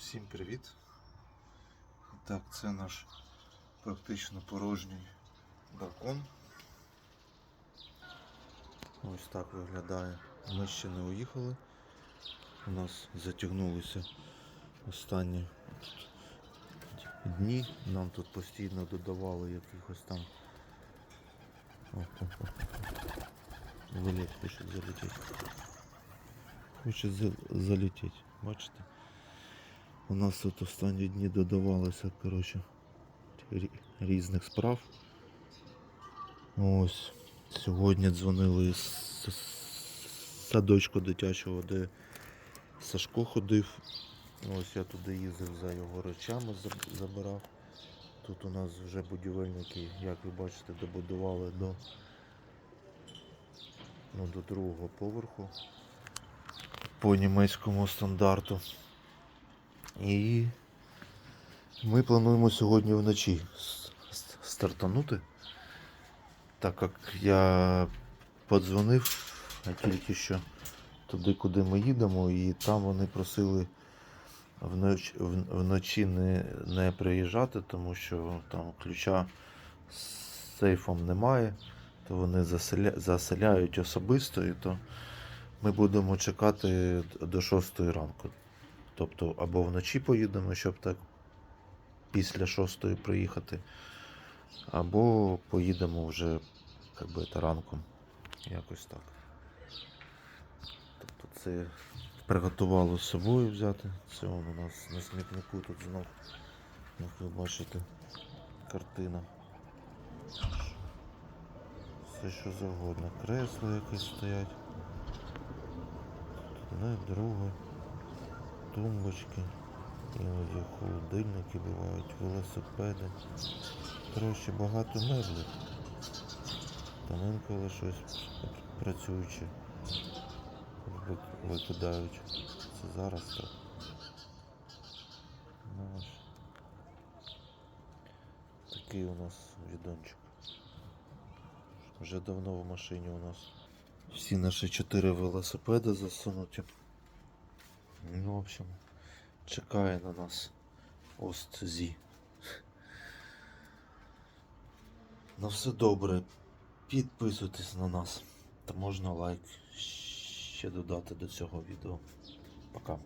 Всім привіт! Так, це наш практично порожній балкон. Ось так виглядає. Ми ще не уїхали. У нас затягнулися останні дні. Нам тут постійно додавали якихось там. Вилет хоче залетіти. Хоче залетіти, бачите? У нас тут останні дні додавалося, коротше, різних справ. Ось. Сьогодні дзвонили з садочку дитячого, де Сашко ходив. Ось я туди їздив за його речами, забирав. Тут у нас вже будівельники, як ви бачите, добудували до, ну, до другого поверху по німецькому стандарту. І ми плануємо сьогодні вночі стартанути. Так як я подзвонив тільки що туди, куди ми їдемо, і там вони просили вночі, вночі не, не приїжджати, тому що там ключа з сейфом немає, то вони заселя, заселяють особисто, і то ми будемо чекати до 6 ранку. Тобто або вночі поїдемо, щоб так після шостої приїхати, або поїдемо вже як та ранком. Якось так. Тобто це приготували з собою взяти. Це он у нас на смітнику тут знов, як ви бачите, картина. Все що завгодно. Кресло якесь стоять. Одне, друге тумбочки, іноді холодильники бувають, велосипеди. Коротше, багато меблів. Там інколи щось працююче ви- викидають. Це зараз так. Ну. Такий у нас відончик. Вже давно в машині у нас. Всі наші чотири велосипеди засунуті. Ну, в общем, чекає на нас Ост Зі. Ну все добре. Підписуйтесь на нас. Та можна лайк ще додати до цього відео. Пока.